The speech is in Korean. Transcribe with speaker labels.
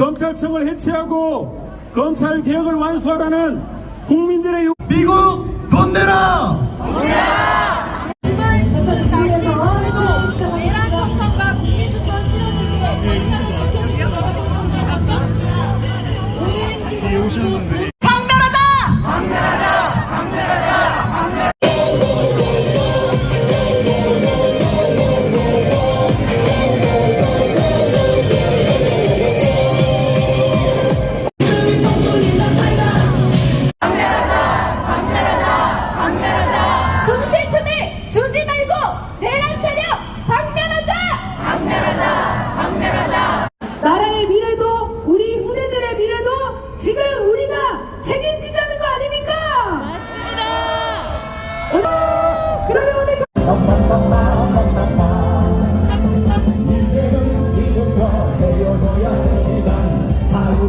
Speaker 1: 검찰청을 해체하고 검찰 개혁을 완수하라는 국민들의 요...
Speaker 2: 미국 돈 내라!